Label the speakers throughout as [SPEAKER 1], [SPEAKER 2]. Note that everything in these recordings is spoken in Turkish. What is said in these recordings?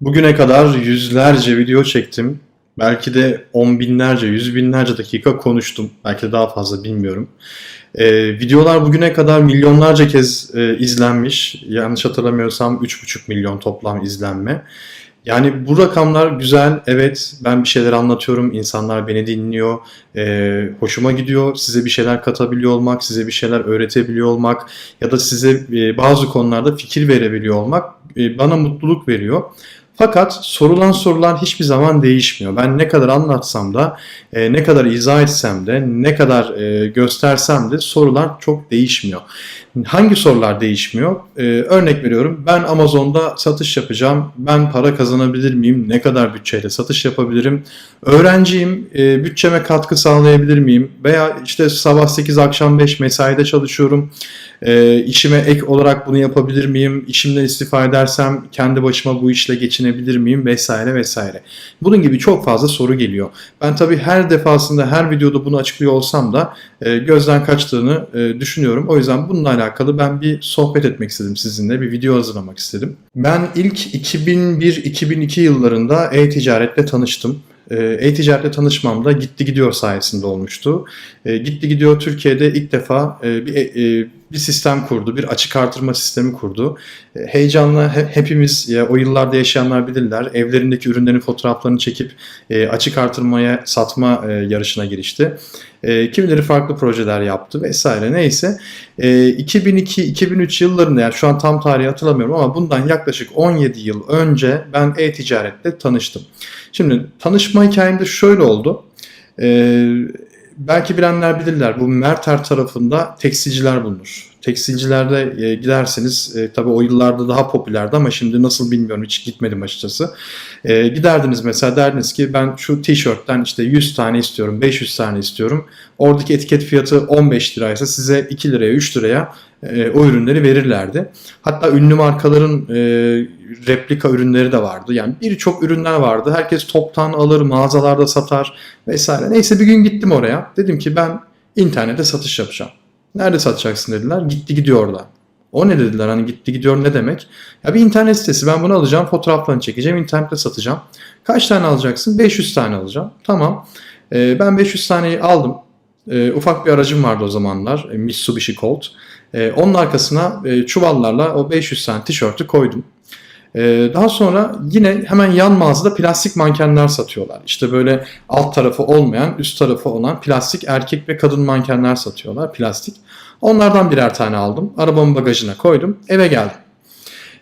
[SPEAKER 1] Bugüne kadar yüzlerce video çektim. Belki de on binlerce, yüz binlerce dakika konuştum. Belki de daha fazla bilmiyorum. Ee, videolar bugüne kadar milyonlarca kez e, izlenmiş. Yanlış hatırlamıyorsam 3,5 milyon toplam izlenme. Yani bu rakamlar güzel. Evet ben bir şeyler anlatıyorum. İnsanlar beni dinliyor. Ee, hoşuma gidiyor. Size bir şeyler katabiliyor olmak, size bir şeyler öğretebiliyor olmak ya da size e, bazı konularda fikir verebiliyor olmak e, bana mutluluk veriyor. Fakat sorulan sorular hiçbir zaman değişmiyor. Ben ne kadar anlatsam da, e, ne kadar izah etsem de, ne kadar e, göstersem de sorular çok değişmiyor. Hangi sorular değişmiyor? E, örnek veriyorum. Ben Amazon'da satış yapacağım. Ben para kazanabilir miyim? Ne kadar bütçeyle satış yapabilirim? Öğrenciyim. E, bütçeme katkı sağlayabilir miyim? Veya işte sabah 8 akşam 5 mesaide çalışıyorum. E, işime ek olarak bunu yapabilir miyim? İşimden istifa edersem kendi başıma bu işle geçinebilir miyim? Vesaire vesaire. Bunun gibi çok fazla soru geliyor. Ben tabii her defasında her videoda bunu açıklıyor olsam da e, gözden kaçtığını e, düşünüyorum. O yüzden bununla alakalı ben bir sohbet etmek istedim sizinle. Bir video hazırlamak istedim. Ben ilk 2001-2002 yıllarında e-ticaretle tanıştım. E, E-ticaretle tanışmam da Gitti Gidiyor sayesinde olmuştu. E, Gitti Gidiyor Türkiye'de ilk defa e, bir, e, bir sistem kurdu, bir açık artırma sistemi kurdu. E, Heyecanla he- hepimiz o yıllarda yaşayanlar bilirler. Evlerindeki ürünlerin fotoğraflarını çekip e, açık artırmaya satma e, yarışına girişti. Kimileri farklı projeler yaptı vesaire neyse. E, 2002-2003 yıllarında yani şu an tam tarihi hatırlamıyorum ama bundan yaklaşık 17 yıl önce ben e-ticaretle tanıştım. Şimdi tanışma hikayem de şöyle oldu. Ee, belki bilenler bilirler bu Merter tarafında tekstilciler bulunur. Tekstilcilerde e, giderseniz e, tabii o yıllarda daha popülerdi ama şimdi nasıl bilmiyorum hiç gitmedim açıkçası. E, giderdiniz mesela derdiniz ki ben şu tişörtten işte 100 tane istiyorum 500 tane istiyorum. Oradaki etiket fiyatı 15 liraysa size 2 liraya 3 liraya e, o ürünleri verirlerdi. Hatta ünlü markaların e, replika ürünleri de vardı. Yani birçok ürünler vardı. Herkes toptan alır, mağazalarda satar vesaire. Neyse bir gün gittim oraya. Dedim ki ben internette satış yapacağım. Nerede satacaksın dediler. Gitti gidiyor orada. O ne dediler hani gitti gidiyor ne demek? Ya bir internet sitesi ben bunu alacağım fotoğraflarını çekeceğim internette satacağım. Kaç tane alacaksın? 500 tane alacağım. Tamam. Ee, ben 500 taneyi aldım. Ee, ufak bir aracım vardı o zamanlar. e, Mitsubishi Colt. Ee, onun arkasına e, çuvallarla o 500 tane tişörtü koydum. Ee, daha sonra yine hemen yan mağazada plastik mankenler satıyorlar. İşte böyle alt tarafı olmayan, üst tarafı olan plastik erkek ve kadın mankenler satıyorlar. Plastik. Onlardan birer tane aldım. Arabamın bagajına koydum. Eve geldim.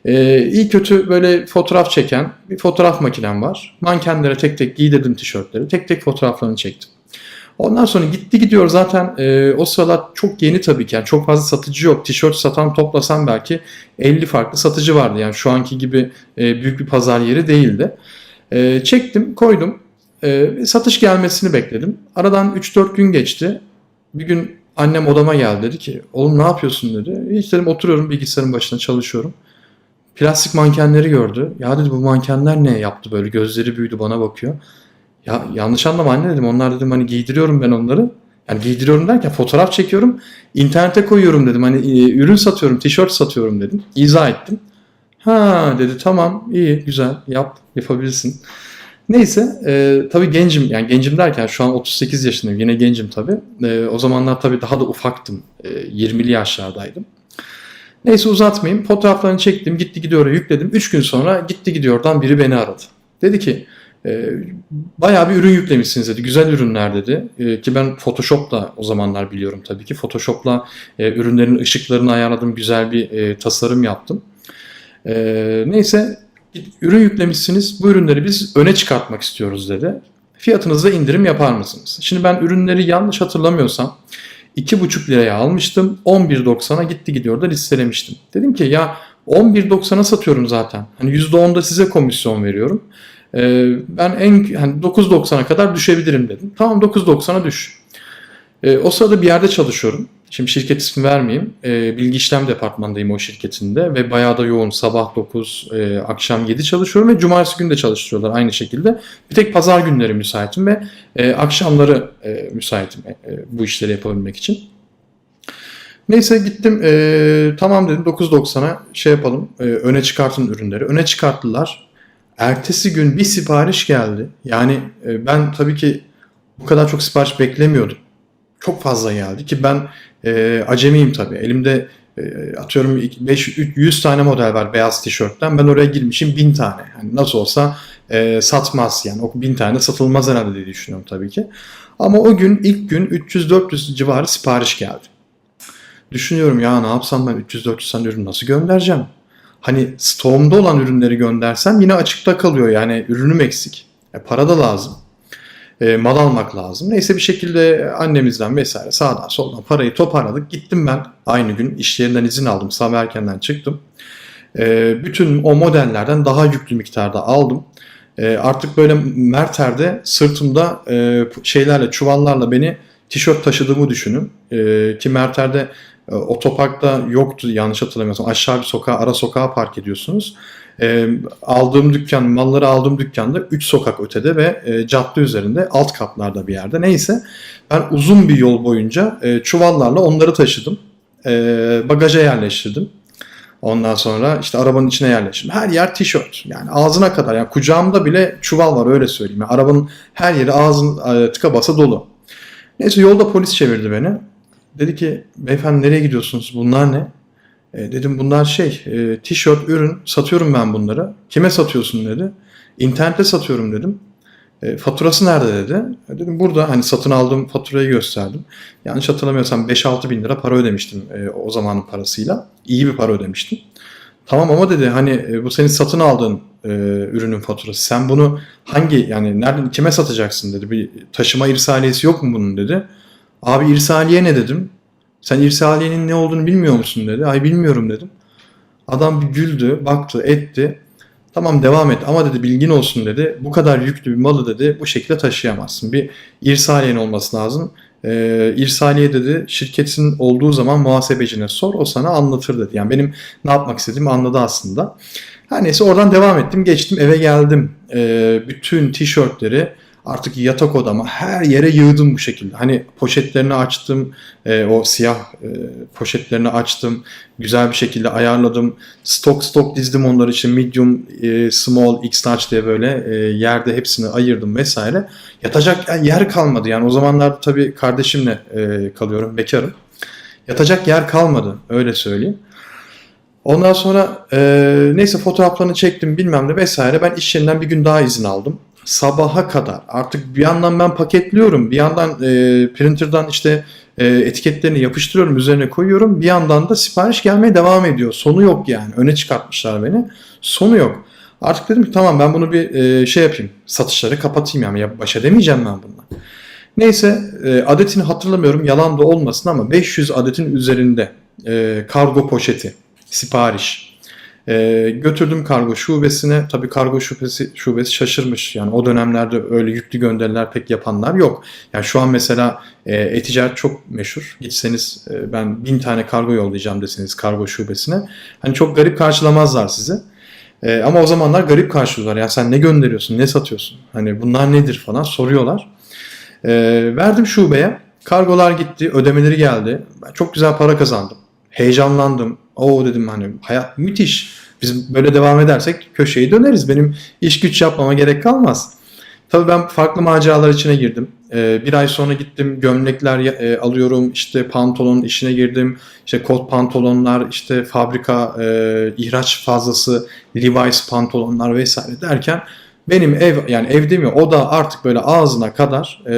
[SPEAKER 1] Ee, iyi kötü böyle fotoğraf çeken bir fotoğraf makinem var. Mankenlere tek tek giydirdim tişörtleri. Tek tek fotoğraflarını çektim. Ondan sonra gitti gidiyor zaten e, o sıralar çok yeni tabii ki yani çok fazla satıcı yok. Tişört satan toplasan belki 50 farklı satıcı vardı yani şu anki gibi e, büyük bir pazar yeri değildi. E, çektim koydum e, satış gelmesini bekledim. Aradan 3-4 gün geçti. Bir gün annem odama geldi dedi ki oğlum ne yapıyorsun dedi. Hiç dedim oturuyorum bilgisayarın başına çalışıyorum. Plastik mankenleri gördü. Ya dedi bu mankenler ne yaptı böyle gözleri büyüdü bana bakıyor. Ya yanlış anlama anne dedim. Onlar dedim hani giydiriyorum ben onları. Yani giydiriyorum derken fotoğraf çekiyorum. internete koyuyorum dedim. Hani e, ürün satıyorum, tişört satıyorum dedim. İzah ettim. Ha dedi tamam iyi güzel yap yapabilirsin. Neyse e, tabii gencim yani gencim derken şu an 38 yaşındayım yine gencim tabii. E, o zamanlar tabii daha da ufaktım. E, 20'li yaşlardaydım. Neyse uzatmayayım. Fotoğraflarını çektim. Gitti gidiyor'a yükledim. 3 gün sonra gitti gidiyordan biri beni aradı. Dedi ki e, bayağı bir ürün yüklemişsiniz dedi. Güzel ürünler dedi. E, ki ben Photoshop'la o zamanlar biliyorum tabii ki. Photoshop'la e, ürünlerin ışıklarını ayarladım. Güzel bir e, tasarım yaptım. E, neyse ürün yüklemişsiniz. Bu ürünleri biz öne çıkartmak istiyoruz dedi. Fiyatınızda indirim yapar mısınız? Şimdi ben ürünleri yanlış hatırlamıyorsam 2,5 liraya almıştım. 11.90'a gitti gidiyor da listelemiştim. Dedim ki ya 11.90'a satıyorum zaten. Hani %10 da size komisyon veriyorum. Ee, ben en hani 9.90'a kadar düşebilirim dedim. Tamam 9.90'a düş. Ee, o sırada bir yerde çalışıyorum. Şimdi şirket ismi vermeyeyim. Ee, bilgi işlem departmanındayım o şirketinde ve bayağı da yoğun. Sabah 9, e, akşam 7 çalışıyorum ve cumartesi günü de çalıştırıyorlar aynı şekilde. Bir tek pazar günleri müsaitim ve e, akşamları e, müsaitim e, e, bu işleri yapabilmek için. Neyse gittim e, tamam dedim 9.90'a şey yapalım e, öne çıkartın ürünleri. Öne çıkarttılar. Ertesi gün bir sipariş geldi. Yani e, ben tabii ki bu kadar çok sipariş beklemiyordum. Çok fazla geldi ki ben e, acemiyim tabii. Elimde e, atıyorum 5 100 tane model var beyaz tişörtten. Ben oraya girmişim 1000 tane. Yani nasıl olsa e, satmaz yani. O 1000 tane satılmaz herhalde diye düşünüyorum tabii ki. Ama o gün ilk gün 300-400 civarı sipariş geldi. Düşünüyorum ya ne yapsam ben 300-400 tane ürün nasıl göndereceğim? Hani stoğumda olan ürünleri göndersem yine açıkta kalıyor yani ürünüm eksik. E, para da lazım. E, mal almak lazım. Neyse bir şekilde annemizden vesaire sağdan soldan parayı toparladık. Gittim ben aynı gün iş yerinden izin aldım. Sabah erkenden çıktım. E, bütün o modellerden daha yüklü miktarda aldım. E, artık böyle Merter'de sırtımda e, şeylerle çuvallarla beni tişört taşıdığımı düşünün. E, ki Merter'de e, otoparkta yoktu yanlış hatırlamıyorsam. Aşağı bir sokağa, ara sokağa park ediyorsunuz. E, aldığım dükkan, malları aldığım dükkanda 3 sokak ötede ve e, cadde üzerinde alt katlarda bir yerde. Neyse ben uzun bir yol boyunca e, çuvallarla onları taşıdım. E, bagaja yerleştirdim. Ondan sonra işte arabanın içine yerleştirdim. Her yer tişört. Yani ağzına kadar. Yani kucağımda bile çuval var öyle söyleyeyim. Yani arabanın her yeri ağzın e, tıka basa dolu. Neyse yolda polis çevirdi beni. Dedi ki beyefendi nereye gidiyorsunuz? Bunlar ne? E, dedim bunlar şey e, tişört ürün satıyorum ben bunları. Kime satıyorsun dedi. İnternette satıyorum dedim. E, faturası nerede dedi. E, dedim burada hani satın aldığım faturayı gösterdim. Yanlış hatırlamıyorsam 5-6 bin lira para ödemiştim e, o zamanın parasıyla. İyi bir para ödemiştim. Tamam ama dedi hani e, bu senin satın aldığın e, ürünün faturası. Sen bunu hangi yani nereden kime satacaksın dedi. Bir taşıma irsaliyesi yok mu bunun dedi. Abi irsaliye ne dedim. Sen irsaliyenin ne olduğunu bilmiyor musun dedi. Ay bilmiyorum dedim. Adam bir güldü, baktı, etti. Tamam devam et ama dedi bilgin olsun dedi. Bu kadar yüklü bir malı dedi bu şekilde taşıyamazsın. Bir irsaliyen olması lazım. Ee, irsaliye dedi şirketin olduğu zaman muhasebecine sor o sana anlatır dedi. Yani benim ne yapmak istediğimi anladı aslında. Her neyse oradan devam ettim geçtim eve geldim. Ee, bütün tişörtleri artık yatak odama her yere yığdım bu şekilde. Hani poşetlerini açtım, e, o siyah e, poşetlerini açtım, güzel bir şekilde ayarladım. Stok stok dizdim onlar için medium, e, small, x large diye böyle e, yerde hepsini ayırdım vesaire. Yatacak yer kalmadı yani o zamanlar tabii kardeşimle e, kalıyorum, bekarım. Yatacak yer kalmadı öyle söyleyeyim. Ondan sonra e, neyse fotoğraflarını çektim bilmem ne vesaire. Ben iş yerinden bir gün daha izin aldım sabaha kadar. Artık bir yandan ben paketliyorum bir yandan e, printer'dan işte e, etiketlerini yapıştırıyorum üzerine koyuyorum. Bir yandan da sipariş gelmeye devam ediyor. Sonu yok yani. Öne çıkartmışlar beni. Sonu yok. Artık dedim ki tamam ben bunu bir e, şey yapayım satışları kapatayım yani. Ya baş edemeyeceğim ben bununla neyse e, adetini hatırlamıyorum. Yalan da olmasın ama 500 adetin üzerinde e, kargo poşeti sipariş e, götürdüm kargo şubesine. Tabii kargo şubesi, şubesi şaşırmış. Yani o dönemlerde öyle yüklü gönderiler pek yapanlar yok. Yani şu an mesela e, e-ticaret çok meşhur. Gitseniz e, ben bin tane kargo yollayacağım deseniz kargo şubesine. Hani çok garip karşılamazlar sizi. E, ama o zamanlar garip karşılıyorlar. Ya sen ne gönderiyorsun, ne satıyorsun? Hani bunlar nedir falan soruyorlar. E, verdim şubeye. Kargolar gitti, ödemeleri geldi. Ben çok güzel para kazandım. Heyecanlandım. O dedim hani hayat müthiş. Biz böyle devam edersek köşeyi döneriz. Benim iş güç yapmama gerek kalmaz. Tabii ben farklı maceralar içine girdim. Ee, bir ay sonra gittim gömlekler e, alıyorum. İşte pantolon işine girdim. İşte kot pantolonlar, işte fabrika e, ihraç fazlası Levi's pantolonlar vesaire derken benim ev yani ev demiyor o da artık böyle ağzına kadar e,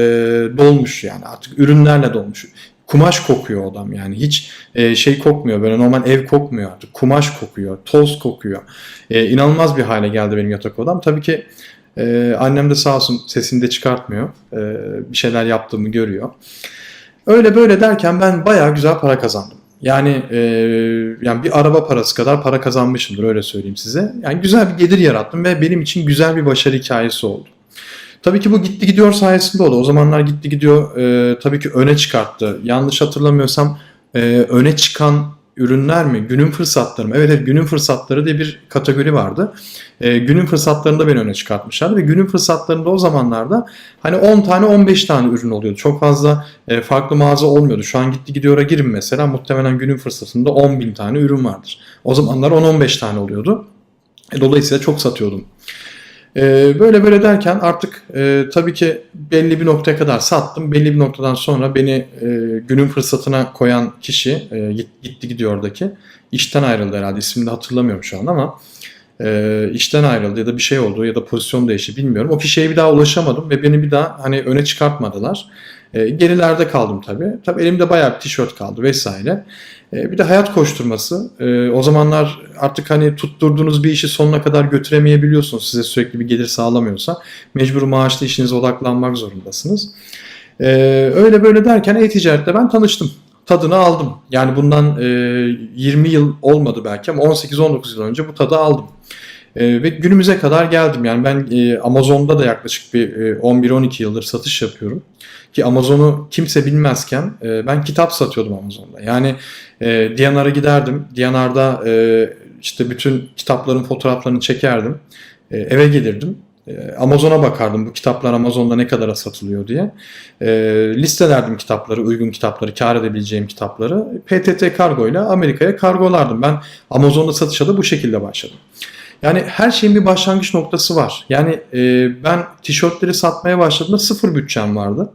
[SPEAKER 1] dolmuş yani artık ürünlerle dolmuş kumaş kokuyor odam yani. Hiç e, şey kokmuyor böyle normal ev kokmuyor artık. Kumaş kokuyor toz kokuyor. E, inanılmaz bir hale geldi benim yatak odam. Tabii ki e, annem de sağ olsun sesini de çıkartmıyor. E, bir şeyler yaptığımı görüyor. Öyle böyle derken ben bayağı güzel para kazandım. Yani e, yani bir araba parası kadar para kazanmışımdır öyle söyleyeyim size. Yani güzel bir gelir yarattım ve benim için güzel bir başarı hikayesi oldu. Tabii ki bu gitti gidiyor sayesinde oldu. O zamanlar gitti gidiyor e, tabii ki öne çıkarttı. Yanlış hatırlamıyorsam e, öne çıkan ürünler mi? Günün fırsatları mı? Evet, evet günün fırsatları diye bir kategori vardı. E, günün fırsatlarında beni öne çıkartmışlardı ve günün fırsatlarında o zamanlarda hani 10 tane 15 tane ürün oluyordu. Çok fazla e, farklı mağaza olmuyordu. Şu an gitti gidiyor'a girin mesela muhtemelen günün fırsatında 10 bin tane ürün vardır. O zamanlar 10-15 tane oluyordu. E, dolayısıyla çok satıyordum. Ee, böyle böyle derken artık e, tabii ki belli bir noktaya kadar sattım. Belli bir noktadan sonra beni e, günün fırsatına koyan kişi e, git- gitti gidiyor oradaki. İşten ayrıldı herhalde. İsmini de hatırlamıyorum şu an ama işten ayrıldı ya da bir şey oldu ya da pozisyon değişti bilmiyorum. O kişiye bir daha ulaşamadım ve beni bir daha hani öne çıkartmadılar. E, gerilerde kaldım tabii. Tabii elimde bayağı bir tişört kaldı vesaire. E, bir de hayat koşturması. E, o zamanlar artık hani tutturduğunuz bir işi sonuna kadar götüremeyebiliyorsunuz. Size sürekli bir gelir sağlamıyorsa. Mecbur maaşlı işinize odaklanmak zorundasınız. E, öyle böyle derken e-ticarette ben tanıştım. Tadını aldım. Yani bundan e, 20 yıl olmadı belki ama 18-19 yıl önce bu tadı aldım. E, ve günümüze kadar geldim. Yani ben e, Amazon'da da yaklaşık bir e, 11-12 yıldır satış yapıyorum. Ki Amazon'u kimse bilmezken e, ben kitap satıyordum Amazon'da. Yani e, D&R'a giderdim. D&R'da e, işte bütün kitapların fotoğraflarını çekerdim. E, eve gelirdim. E, Amazon'a bakardım bu kitaplar Amazon'da ne kadara satılıyor diye. E, listelerdim kitapları, uygun kitapları, kar edebileceğim kitapları. PTT kargo ile Amerika'ya kargolardım. Ben Amazon'da satışa da bu şekilde başladım. Yani her şeyin bir başlangıç noktası var. Yani e, ben tişörtleri satmaya başladığımda sıfır bütçem vardı.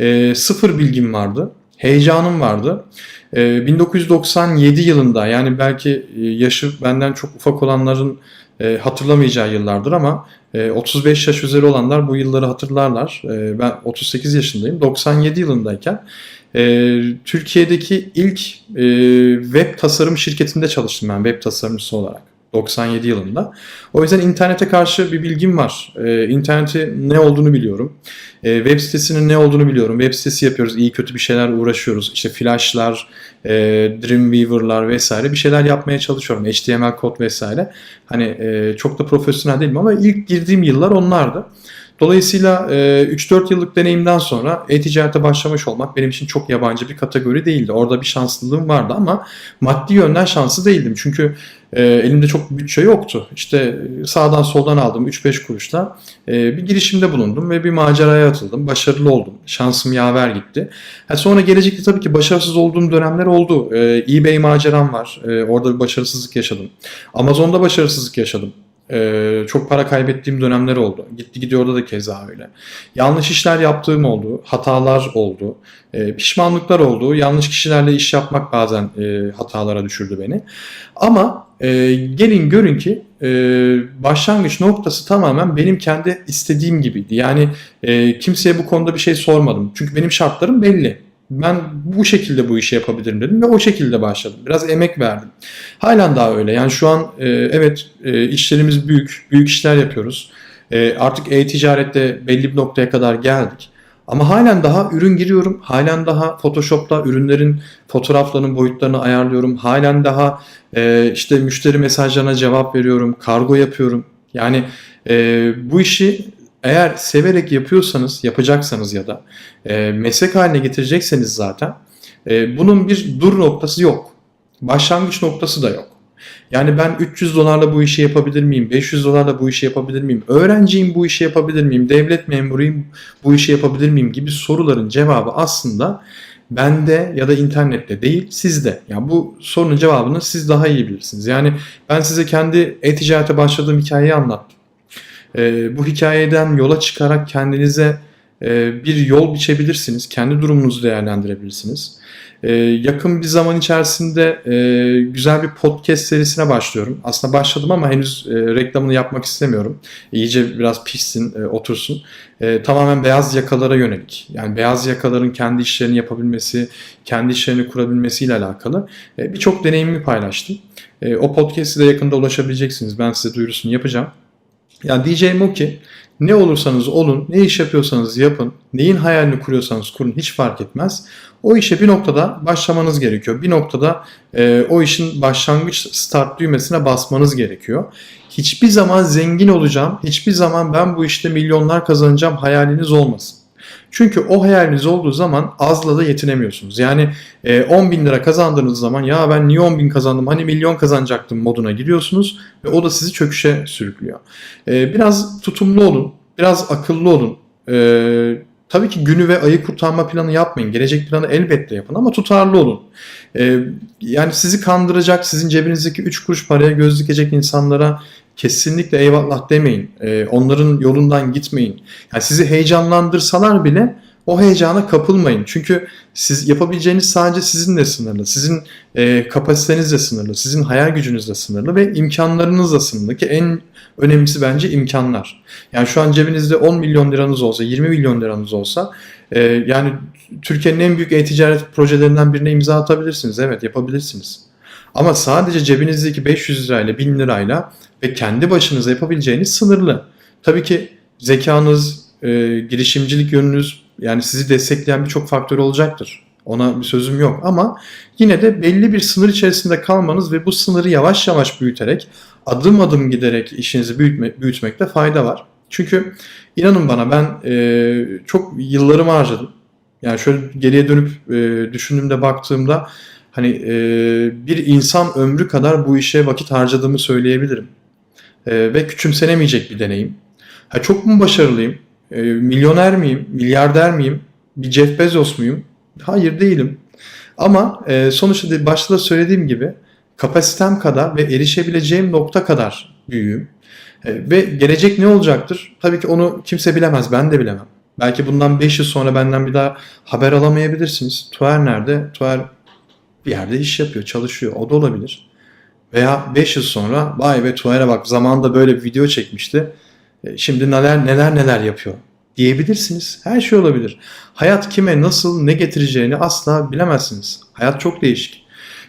[SPEAKER 1] E, sıfır bilgim vardı. Heyecanım vardı. E, 1997 yılında yani belki e, yaşı benden çok ufak olanların e, hatırlamayacağı yıllardır ama e, 35 yaş üzeri olanlar bu yılları hatırlarlar. E, ben 38 yaşındayım. 97 yılındayken e, Türkiye'deki ilk e, web tasarım şirketinde çalıştım ben web tasarımcısı olarak. 97 yılında. O yüzden internete karşı bir bilgim var. Ee, internetin ne olduğunu biliyorum. Ee, web sitesinin ne olduğunu biliyorum. Web sitesi yapıyoruz. iyi kötü bir şeyler uğraşıyoruz. İşte Flash'lar, e, Dreamweaver'lar vesaire bir şeyler yapmaya çalışıyorum. HTML kod vesaire. Hani e, çok da profesyonel değilim ama ilk girdiğim yıllar onlardı. Dolayısıyla e, 3-4 yıllık deneyimden sonra e-ticarete başlamış olmak benim için çok yabancı bir kategori değildi. Orada bir şanslılığım vardı ama maddi yönden şanslı değildim. Çünkü elimde çok bütçe yoktu. İşte sağdan soldan aldım 3-5 kuruşla bir girişimde bulundum ve bir maceraya atıldım. Başarılı oldum. Şansım yaver gitti. Sonra gelecekte tabii ki başarısız olduğum dönemler oldu. EBay maceram var. Orada bir başarısızlık yaşadım. Amazon'da başarısızlık yaşadım. Ee, çok para kaybettiğim dönemler oldu. Gitti gidiyor orada da keza öyle. Yanlış işler yaptığım oldu. Hatalar oldu. Ee, pişmanlıklar oldu. Yanlış kişilerle iş yapmak bazen e, hatalara düşürdü beni. Ama e, gelin görün ki e, başlangıç noktası tamamen benim kendi istediğim gibiydi. Yani e, kimseye bu konuda bir şey sormadım. Çünkü benim şartlarım belli. Ben bu şekilde bu işi yapabilirim dedim ve o şekilde başladım. Biraz emek verdim. Halen daha öyle. Yani şu an e, evet e, işlerimiz büyük, büyük işler yapıyoruz. E, artık e-ticarette belli bir noktaya kadar geldik. Ama halen daha ürün giriyorum. Halen daha Photoshop'ta ürünlerin fotoğraflarının boyutlarını ayarlıyorum. Halen daha e, işte müşteri mesajlarına cevap veriyorum. Kargo yapıyorum. Yani e, bu işi eğer severek yapıyorsanız, yapacaksanız ya da e, meslek haline getirecekseniz zaten e, bunun bir dur noktası yok. Başlangıç noktası da yok. Yani ben 300 dolarla bu işi yapabilir miyim? 500 dolarla bu işi yapabilir miyim? Öğrenciyim bu işi yapabilir miyim? Devlet memuruyum bu işi yapabilir miyim? Gibi soruların cevabı aslında bende ya da internette değil sizde. Yani bu sorunun cevabını siz daha iyi bilirsiniz. Yani ben size kendi e-ticarete başladığım hikayeyi anlattım. E, bu hikayeden yola çıkarak kendinize e, bir yol biçebilirsiniz. Kendi durumunuzu değerlendirebilirsiniz. E, yakın bir zaman içerisinde e, güzel bir podcast serisine başlıyorum. Aslında başladım ama henüz e, reklamını yapmak istemiyorum. İyice biraz pişsin, e, otursun. E, tamamen beyaz yakalara yönelik. Yani beyaz yakaların kendi işlerini yapabilmesi, kendi işlerini kurabilmesiyle alakalı e, birçok deneyimimi paylaştım. E, o podcast'i de yakında ulaşabileceksiniz. Ben size duyurusunu yapacağım. Yani diyeceğim o ki ne olursanız olun, ne iş yapıyorsanız yapın, neyin hayalini kuruyorsanız kurun hiç fark etmez. O işe bir noktada başlamanız gerekiyor. Bir noktada e, o işin başlangıç start düğmesine basmanız gerekiyor. Hiçbir zaman zengin olacağım, hiçbir zaman ben bu işte milyonlar kazanacağım hayaliniz olmasın. Çünkü o hayaliniz olduğu zaman azla da yetinemiyorsunuz. Yani e, 10 bin lira kazandığınız zaman ya ben niye 10 bin kazandım hani milyon kazanacaktım moduna giriyorsunuz ve o da sizi çöküşe sürüklüyor. E, biraz tutumlu olun, biraz akıllı olun. E, tabii ki günü ve ayı kurtarma planı yapmayın. Gelecek planı elbette yapın ama tutarlı olun. E, yani sizi kandıracak, sizin cebinizdeki 3 kuruş paraya göz dikecek insanlara kesinlikle eyvallah demeyin. E, onların yolundan gitmeyin. Yani sizi heyecanlandırsalar bile o heyecana kapılmayın. Çünkü siz yapabileceğiniz sadece sizinle sınırlı. Sizin e, kapasitenizle sınırlı. Sizin hayal gücünüzle sınırlı ve imkanlarınızla sınırlı ki en önemlisi bence imkanlar. Yani şu an cebinizde 10 milyon liranız olsa, 20 milyon liranız olsa e, yani Türkiye'nin en büyük e-ticaret projelerinden birine imza atabilirsiniz. Evet yapabilirsiniz. Ama sadece cebinizdeki 500 lirayla, 1000 lirayla ve kendi başınıza yapabileceğiniz sınırlı. Tabii ki zekanız, e, girişimcilik yönünüz yani sizi destekleyen birçok faktör olacaktır. Ona bir sözüm yok ama yine de belli bir sınır içerisinde kalmanız ve bu sınırı yavaş yavaş büyüterek adım adım giderek işinizi büyütme, büyütmekte fayda var. Çünkü inanın bana ben e, çok yıllarımı harcadım. Yani şöyle geriye dönüp e, düşündüğümde baktığımda hani e, bir insan ömrü kadar bu işe vakit harcadığımı söyleyebilirim. E, ve küçümsenemeyecek bir deneyim. Ha, çok mu başarılıyım? E, milyoner miyim? Milyarder miyim? Bir Jeff Bezos muyum? Hayır değilim. Ama e, sonuçta başta da söylediğim gibi kapasitem kadar ve erişebileceğim nokta kadar büyüğüm. E, ve gelecek ne olacaktır? Tabii ki onu kimse bilemez. Ben de bilemem. Belki bundan 5 yıl sonra benden bir daha haber alamayabilirsiniz. Tuğer nerede? Tuğer bir yerde iş yapıyor, çalışıyor. O da olabilir. Veya 5 yıl sonra vay be Tuğer'e bak zamanında böyle bir video çekmişti. E, Şimdi neler neler neler yapıyor diyebilirsiniz. Her şey olabilir. Hayat kime nasıl ne getireceğini asla bilemezsiniz. Hayat çok değişik.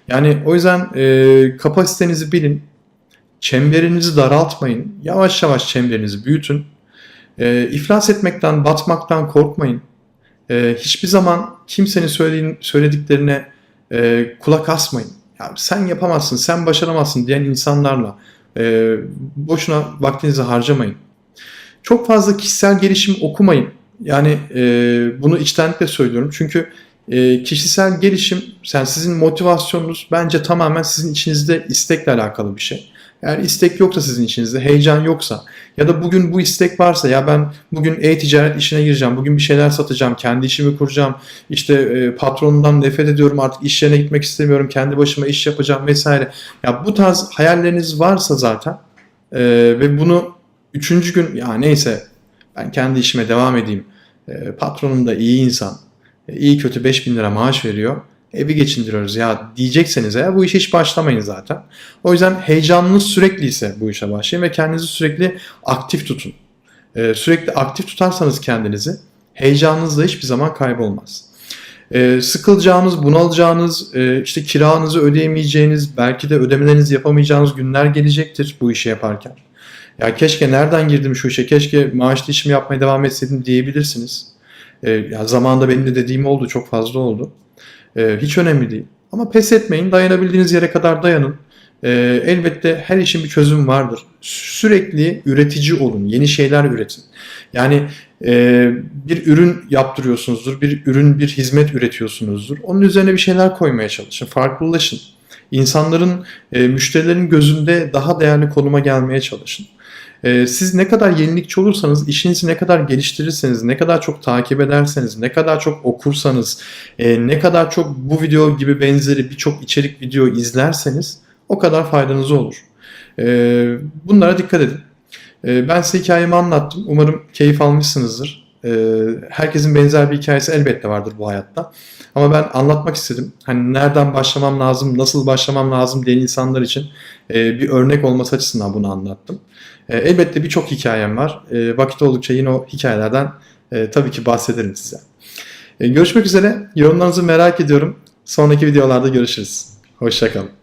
[SPEAKER 1] Yani o yüzden e, kapasitenizi bilin. Çemberinizi daraltmayın. Yavaş yavaş çemberinizi büyütün. E, iflas etmekten, batmaktan korkmayın. E, hiçbir zaman kimsenin söylediğin, söylediklerine e, kulak asmayın. Ya sen yapamazsın, sen başaramazsın diyen insanlarla e, boşuna vaktinizi harcamayın. Çok fazla kişisel gelişim okumayın. Yani e, bunu içtenlikle söylüyorum. Çünkü e, kişisel gelişim, yani sizin motivasyonunuz bence tamamen sizin içinizde istekle alakalı bir şey. Eğer istek yoksa sizin içinizde, heyecan yoksa ya da bugün bu istek varsa ya ben bugün e-ticaret işine gireceğim, bugün bir şeyler satacağım, kendi işimi kuracağım, işte e, patronumdan nefret ediyorum artık iş yerine gitmek istemiyorum, kendi başıma iş yapacağım vesaire. Ya bu tarz hayalleriniz varsa zaten e, ve bunu üçüncü gün ya neyse ben kendi işime devam edeyim, e, patronum da iyi insan, e, iyi kötü 5000 lira maaş veriyor evi geçindiriyoruz ya diyecekseniz eğer bu işe hiç başlamayın zaten. O yüzden heyecanınız sürekli ise bu işe başlayın ve kendinizi sürekli aktif tutun. Ee, sürekli aktif tutarsanız kendinizi heyecanınız da hiçbir zaman kaybolmaz. Ee, sıkılacağınız, bunalacağınız, e, işte kiranızı ödeyemeyeceğiniz, belki de ödemelerinizi yapamayacağınız günler gelecektir bu işi yaparken. Ya keşke nereden girdim şu işe, keşke maaşlı işimi yapmaya devam etseydim diyebilirsiniz. Ee, ya zamanında benim de dediğim oldu, çok fazla oldu. Ee, hiç önemli değil. Ama pes etmeyin. Dayanabildiğiniz yere kadar dayanın. Ee, elbette her işin bir çözümü vardır. Sürekli üretici olun. Yeni şeyler üretin. Yani e, bir ürün yaptırıyorsunuzdur. Bir ürün, bir hizmet üretiyorsunuzdur. Onun üzerine bir şeyler koymaya çalışın. Farklılaşın. İnsanların, e, müşterilerin gözünde daha değerli konuma gelmeye çalışın. Ee, siz ne kadar yenilikçi olursanız, işinizi ne kadar geliştirirseniz, ne kadar çok takip ederseniz, ne kadar çok okursanız, e, ne kadar çok bu video gibi benzeri birçok içerik video izlerseniz o kadar faydanız olur. Ee, bunlara dikkat edin. Ee, ben size hikayemi anlattım. Umarım keyif almışsınızdır. Herkesin benzer bir hikayesi elbette vardır bu hayatta. Ama ben anlatmak istedim. Hani nereden başlamam lazım, nasıl başlamam lazım diyen insanlar için e, bir örnek olması açısından bunu anlattım. E, elbette birçok hikayem var. E, vakit oldukça yine o hikayelerden tabii ki bahsederim size. Görüşmek üzere. Yorumlarınızı merak ediyorum. Sonraki videolarda görüşürüz. Hoşçakalın.